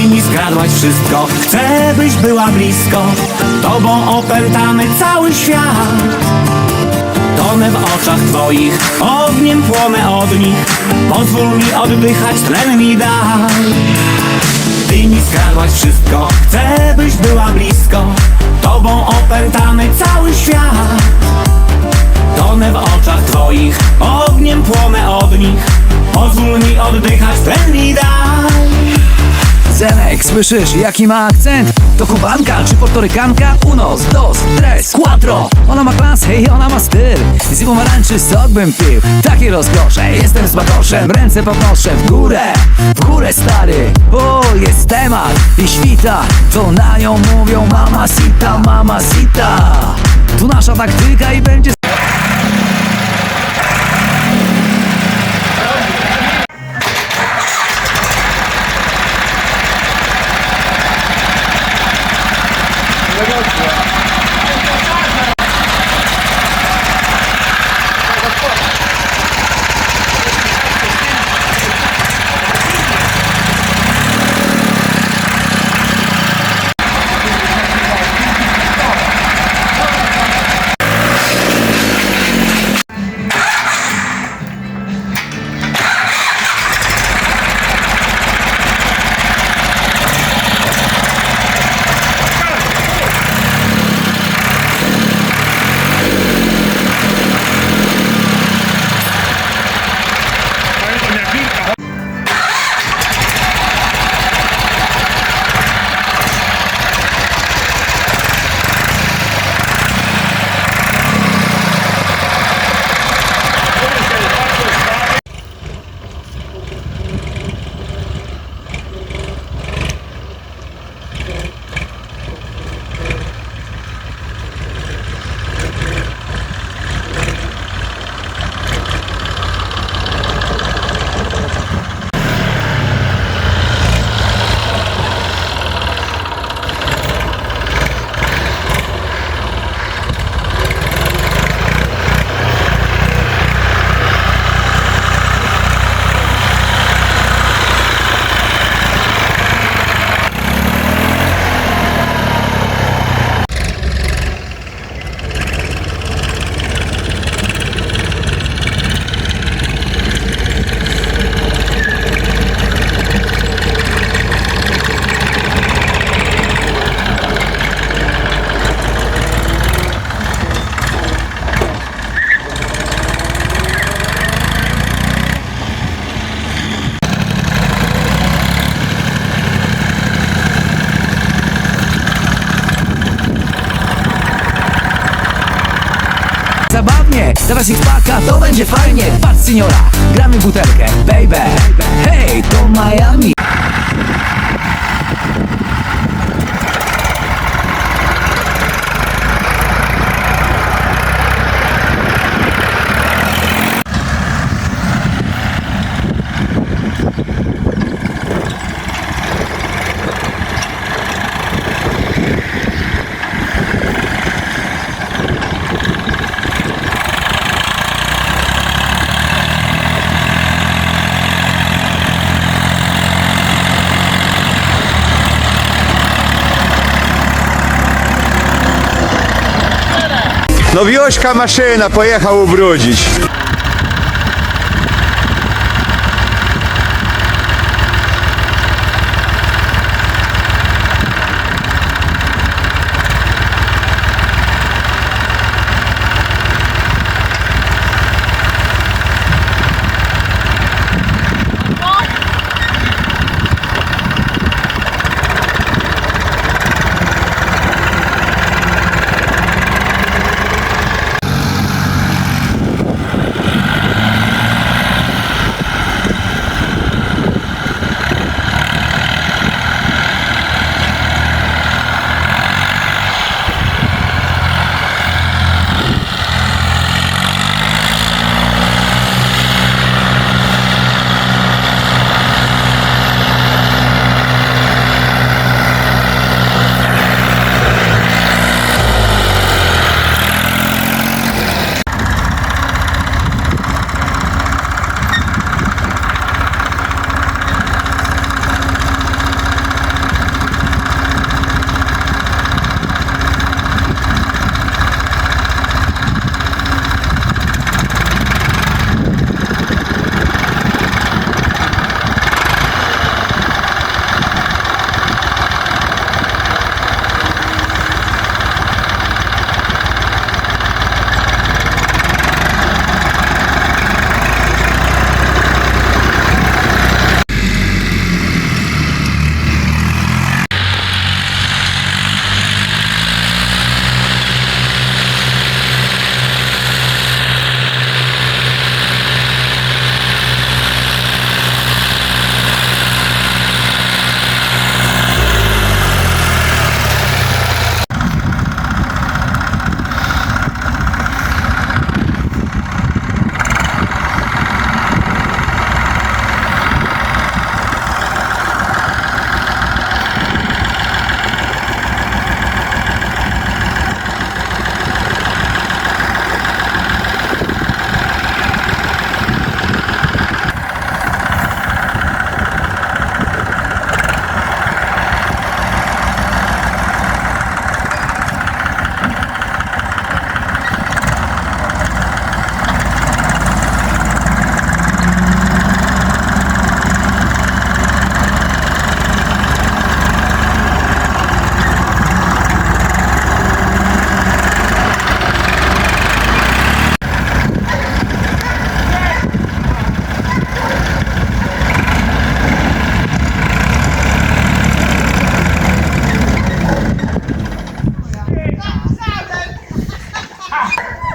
Ty mi skradłaś wszystko, chcę byś była blisko. Tobą opętany cały świat. Tonę w oczach twoich, ogniem płonę od nich. Pozwól mi oddychać, tlen mi daj. Ty mi skradłaś wszystko, chcę byś była blisko. Tobą opętany cały świat. Tonę w oczach twoich, ogniem płonę od nich. Pozwól mi oddychać, słyszysz jaki ma akcent? To kubanka czy portorykanka? Unos, dos, tres, cuatro. Ona ma klasę i ona ma styl. Z pomarańczy sok bym pił. Takie rozkosze, jestem z bakoszem. Ręce podnoszę w górę, w górę stary. O, jest temat i świta. To na nią mówią mama sita, mama sita? Tu nasza taktyka i będzie będzie fajnie. Patrz seniora, gramy butelkę Baby, No wiośka maszyna pojechał ubrudzić. Yeah.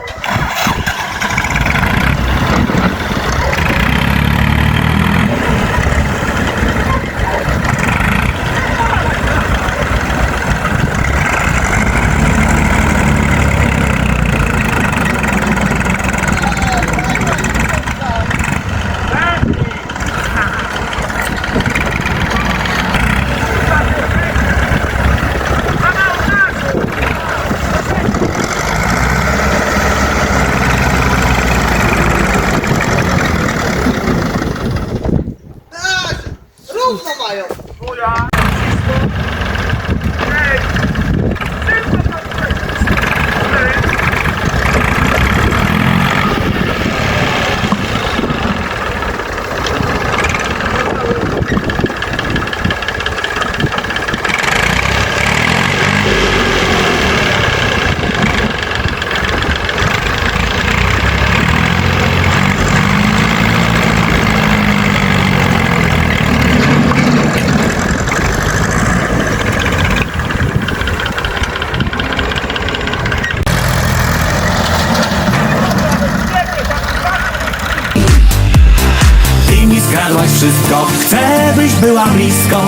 Byś była blisko.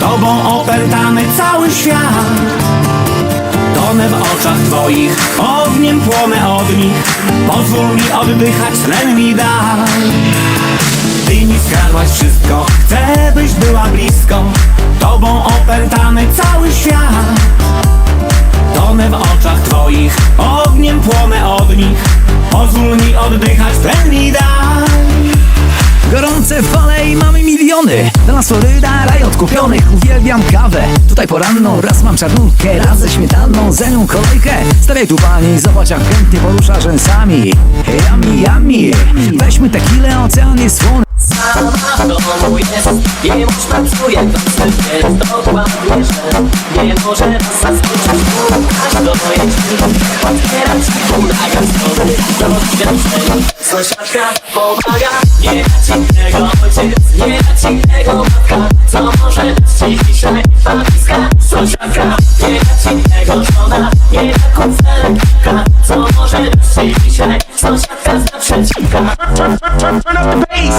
Tobą opętany cały świat. Tonę w oczach twoich Ogniem płonę od nich. Pozwól mi oddychać, tlen mi daj. Ty mi skradłaś wszystko Chcę, byś była blisko. Tobą opętany cały świat. Tonę w oczach twoich Ogniem płonę od nich. Pozwól mi oddychać, tlen mi daj Gorące fale i mamy miliony. Dla nas Floryda, raj odkupionych Uwielbiam kawę, tutaj poranną Raz mam czarnówkę, raz ze śmietaną Za nią kolejkę, stawiaj tu pani Zobacz jak chętnie porusza rzęsami. Yummy, yummy Weźmy tequilę, ocean jest słony. Sama domu jest i mąż pracuje konstantnie Dokładnie, że nie może nas zaskoczyć Każdą jeśli otwieram ci pomaga Zgody do doświadczeń Sąsiadka pomaga Nie da ci tego ojciec, nie da ci tego matka Co może dać ci dzisiaj papiska Sąsiadka nie da ci tego żona Nie da koncertka Co może dać ci dzisiaj Sąsiadka z naprzeciwka Robisz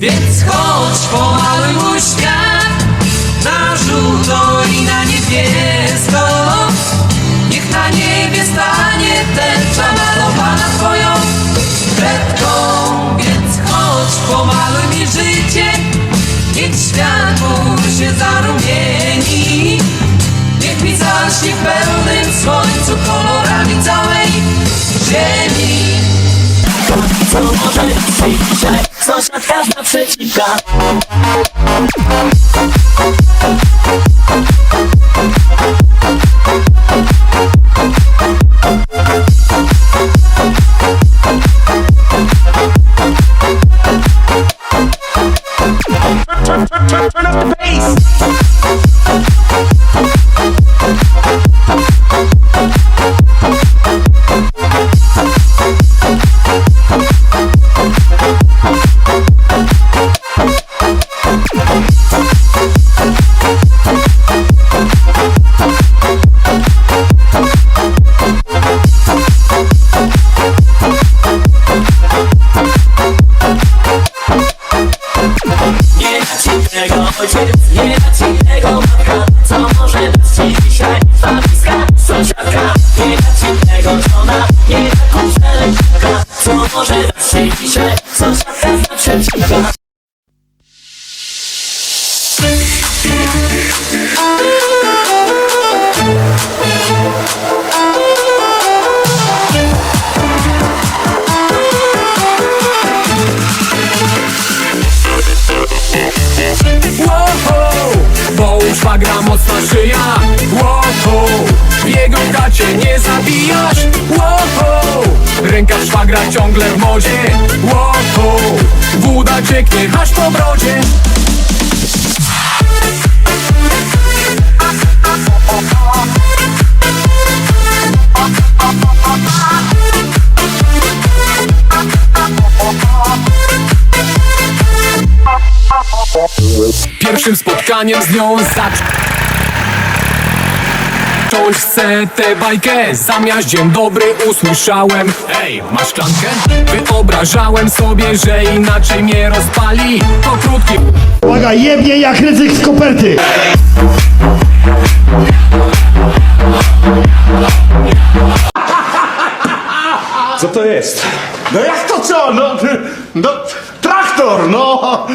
Więc chodź pomaluj świat Na żółto i na niebiesko. Niech na niebie stanie tęcza malowana twoją kredką. Więc chodź pomaluj mi życie Niech światło się zarumieni dać ci dzisiaj sąsiadka z naprzeciwka Nie cię nie zabijasz. Wow, Ręka szwagra ciągle w mozie wow, Woda cieknie aż po brodzie. Pierwszym spotkaniem z nią zacznę zacząć chcę tę bajkę Zamiast dzień dobry usłyszałem Ej, masz szklankę? Wyobrażałem sobie, że inaczej mnie rozpali Po krótkim Uwaga, jebnie jak ryzyk z koperty. Co to jest? No jak to co? No, no traktor, no.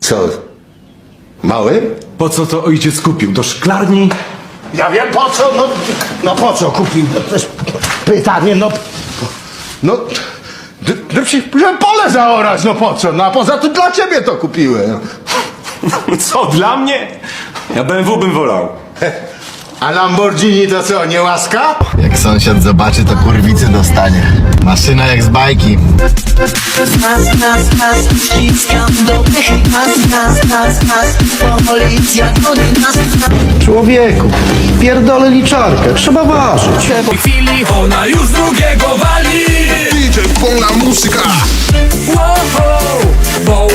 Co? Mały? Po co to ojciec kupił? Do szklarni? Ja wiem po co, no, no po co kupił? No, to jest pytanie, no. No, d- przecież pole zaorać, no po co? No a poza tym dla ciebie to kupiłem. Co, dla mnie? Ja BMW bym wolał. A Lamborghini to co, nie łaska? Jak sąsiad zobaczy, to kurwicy dostanie. Maszyna jak z bajki. Nas, nas, nas, ściskam do Nas, nas, nas, nas, policja goni nas, nas Człowieku, pierdolę liczarkę, trzeba ważyć. W chwili ona już drugiego wali DJ, muzyka! Wow, wow,